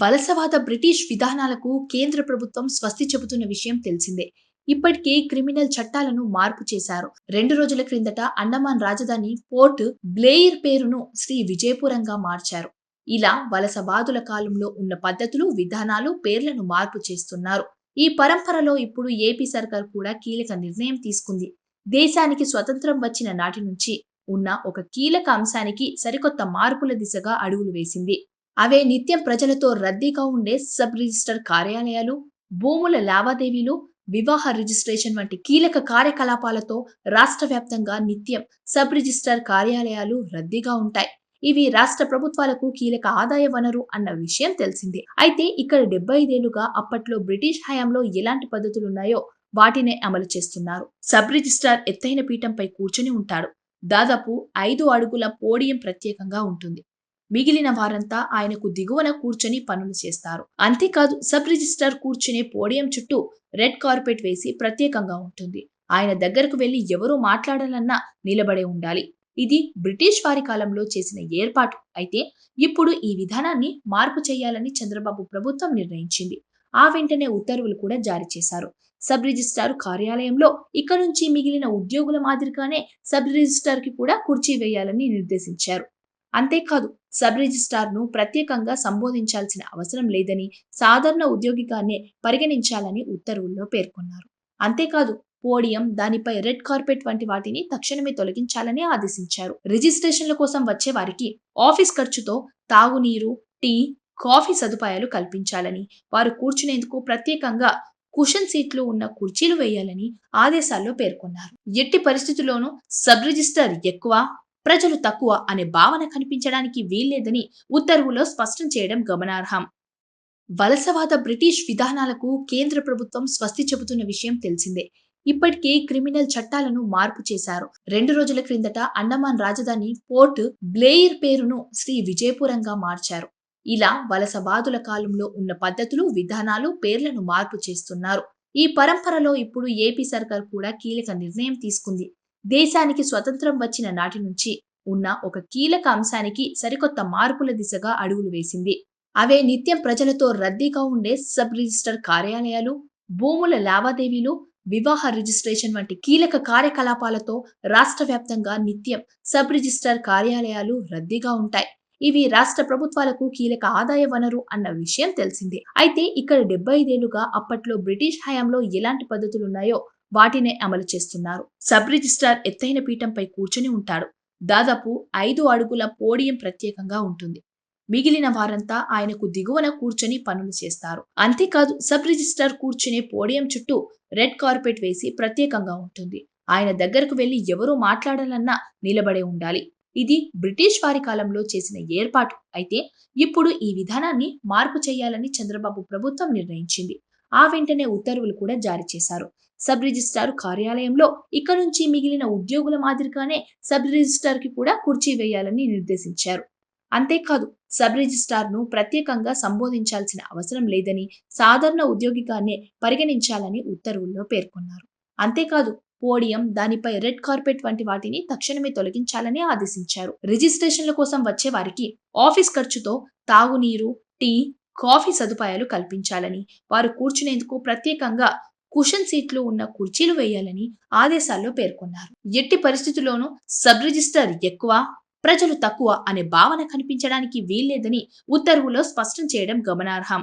వలసవాద British విధానాలకు కేంద్ర ప్రభుత్వం స్వస్తి చెబుతున్న విషయం తెలిసిందే. ఇప్పటికే క్రిమినల్ చట్టాలను మార్పు చేశారు. రెండు రోజుల క్రిందట అండమాన్ రాజధాని పోర్ట్ బ్లేయిర్ పేరును శ్రీ విజయపురంగా మార్చారు. ఇలా వలసవాదుల కాలంలో ఉన్న పద్ధతులు విధానాలు పేర్లను మార్పు చేస్తున్నారు. ఈ పరంపరలో ఇప్పుడు ఏపీ సర్కార్ కూడా కీలక నిర్ణయం తీసుకుంది. దేశానికి స్వతంత్రం వచ్చిన నాటి నుంచి ఉన్న ఒక కీలక అంశానికి సరికొత్త మార్పుల దిశగా అడుగులు వేసింది. అవే నిత్యం ప్రజలతో రద్దీగా ఉండే సబ్ రిజిస్టర్ కార్యాలయాలు భూముల లావాదేవీలు వివాహ రిజిస్ట్రేషన్ వంటి కీలక కార్యకలాపాలతో రాష్ట్ర వ్యాప్తంగా నిత్యం సబ్ రిజిస్టర్ కార్యాలయాలు రద్దీగా ఉంటాయి. ఇవి రాష్ట్ర ప్రభుత్వాలకు కీలక ఆదాయ వనరు అన్న విషయం తెలిసిందే. అయితే ఇక్కడ డెబ్బై ఐదేళ్ళుగా అప్పట్లో బ్రిటిష్ హయాంలో ఎలాంటి పద్ధతులున్నాయో వాటినే అమలు చేస్తున్నారు. సబ్ రిజిస్ట్రార్ ఎత్తైన పీఠంపై కూర్చుని ఉంటాడు. దాదాపు ఐదు అడుగుల పోడియం ప్రత్యేకంగా ఉంటుంది. మిగిలిన వారంతా ఆయనకు దిగువన కూర్చొని పనులు చేస్తారు. అంతేకాదు సబ్ రిజిస్టర్ కూర్చునే పోడియం చుట్టూ రెడ్ కార్పెట్ వేసి ప్రత్యేకంగా ఉంటుంది. ఆయన దగ్గరకు వెళ్ళి ఎవరూ మాట్లాడాలన్నా నిలబడే ఉండాలి. ఇది బ్రిటిష్ వారి కాలంలో చేసిన ఏర్పాటు. అయితే ఇప్పుడు ఈ విధానాన్ని మార్పు చేయాలని చంద్రబాబు ప్రభుత్వం నిర్ణయించింది. ఆ వెంటనే ఉత్తర్వులు కూడా జారీ చేశారు. సబ్ రిజిస్ట్రార్ కార్యాలయంలో ఇక్కడ నుంచి మిగిలిన ఉద్యోగుల మాదిరిగానే సబ్ రిజిస్ట్రార్కి కూడా కుర్చీ వేయాలని నిర్దేశించారు. అంతేకాదు సబ్ రిజిస్ట్రార్ను ప్రత్యేకంగా సంబోధించాల్సిన అవసరం లేదని సాధారణ ఉద్యోగిగానే పరిగణించాలని ఉత్తర్వుల్లో పేర్కొన్నారు. అంతేకాదు పోడియం దానిపై రెడ్ కార్పెట్ వంటి వాటిని తక్షణమే తొలగించాలని ఆదేశించారు. రిజిస్ట్రేషన్ల కోసం వచ్చే వారికి ఆఫీస్ ఖర్చుతో తాగునీరు టీ కాఫీ సదుపాయాలు కల్పించాలని వారు కూర్చునేందుకు ప్రత్యేకంగా కుషన్ సీట్లు ఉన్న కుర్చీలు వేయాలని ఆదేశాల్లో పేర్కొన్నారు. ఎట్టి పరిస్థితుల్లోనూ సబ్ రిజిస్టర్ ఎక్కువ ప్రజలు తక్కువ అనే భావన కనిపించడానికి వీల్లేదని ఉత్తర్వులో స్పష్టం చేయడం గమనార్హం. వలసవాద బ్రిటిష్ విధానాలకు కేంద్ర ప్రభుత్వం స్వస్తి చెబుతున్న విషయం తెలిసిందే. ఇప్పటికే క్రిమినల్ చట్టాలను మార్పు చేశారు. రెండు రోజుల క్రిందట అండమాన్ రాజధాని పోర్ట్ బ్లేయిర్ పేరును శ్రీ విజయపురంగా మార్చారు. ఇలా వలసవాదుల కాలంలో ఉన్న పద్ధతులు విధానాలు పేర్లను మార్పు చేస్తున్నారు. ఈ పరంపరలో ఇప్పుడు ఏపీ సర్కార్ కూడా కీలక నిర్ణయం తీసుకుంది. దేశానికి స్వతంత్రం వచ్చిన నాటి నుంచి ఉన్న ఒక కీలక అంశానికి సరికొత్త మార్పుల దిశగా అడుగులు వేసింది. అవే నిత్యం ప్రజలతో రద్దీగా ఉండే సబ్ రిజిస్టర్ కార్యాలయాలు భూముల లావాదేవీలు వివాహ రిజిస్ట్రేషన్ వంటి కీలక కార్యకలాపాలతో రాష్ట్ర వ్యాప్తంగా నిత్యం సబ్ రిజిస్టర్ కార్యాలయాలు రద్దీగా ఉంటాయి. ఇవి రాష్ట్ర ప్రభుత్వాలకు కీలక ఆదాయ వనరు అన్న విషయం తెలిసిందే. అయితే ఇక్కడ డెబ్బై ఐదేళ్ళుగా అప్పట్లో బ్రిటిష్ హయాంలో ఎలాంటి పద్ధతులున్నాయో వాటినే అమలు చేస్తున్నారు. సబ్ రిజిస్ట్రార్ ఎత్తైన పీఠంపై కూర్చొని ఉంటాడు. దాదాపు ఐదు అడుగుల పోడియం ప్రత్యేకంగా ఉంటుంది. మిగిలిన వారంతా ఆయనకు దిగువన కూర్చొని పనులు చేస్తారు. అంతేకాదు సబ్ రిజిస్ట్రార్ కూర్చునే పోడియం చుట్టూ రెడ్ కార్పెట్ వేసి ప్రత్యేకంగా ఉంటుంది. ఆయన దగ్గరకు వెళ్ళి ఎవరూ మాట్లాడాలన్నా నిలబడే ఉండాలి. ఇది బ్రిటిష్ వారి కాలంలో చేసిన ఏర్పాటు. అయితే ఇప్పుడు ఈ విధానాన్ని మార్పు చేయాలని చంద్రబాబు ప్రభుత్వం నిర్ణయించింది. ఆ వెంటనే ఉత్తర్వులు కూడా జారీ చేశారు. సబ్ రిజిస్ట్రార్ కార్యాలయంలో ఇక నుంచి మిగిలిన ఉద్యోగుల మాదిరిగానే సబ్ రిజిస్ట్రార్కి కూడా కుర్చీ వేయాలని నిర్దేశించారు. అంతేకాదు సబ్ రిజిస్ట్రార్ను ప్రత్యేకంగా సంబోధించాల్సిన అవసరం లేదని సాధారణ ఉద్యోగిగానే పరిగణించాలని ఉత్తర్వుల్లో పేర్కొన్నారు. అంతేకాదు పోడియం దానిపై రెడ్ కార్పెట్ వంటి వాటిని తక్షణమే తొలగించాలని ఆదేశించారు. రిజిస్ట్రేషన్ల కోసం వచ్చే వారికి ఆఫీస్ ఖర్చుతో తాగునీరు టీ కాఫీ సదుపాయాలు కల్పించాలని వారు కూర్చునేందుకు ప్రత్యేకంగా కుషన్ సీట్లు ఉన్న కుర్చీలు వేయాలని ఆదేశాల్లో పేర్కొన్నారు. ఎట్టి పరిస్థితుల్లోనూ సబ్ రిజిస్టర్ ఎక్కువ ప్రజలు తక్కువ అనే భావన కనిపించడానికి వీల్లేదని ఉత్తర్వులో స్పష్టం చేయడం గమనార్హం.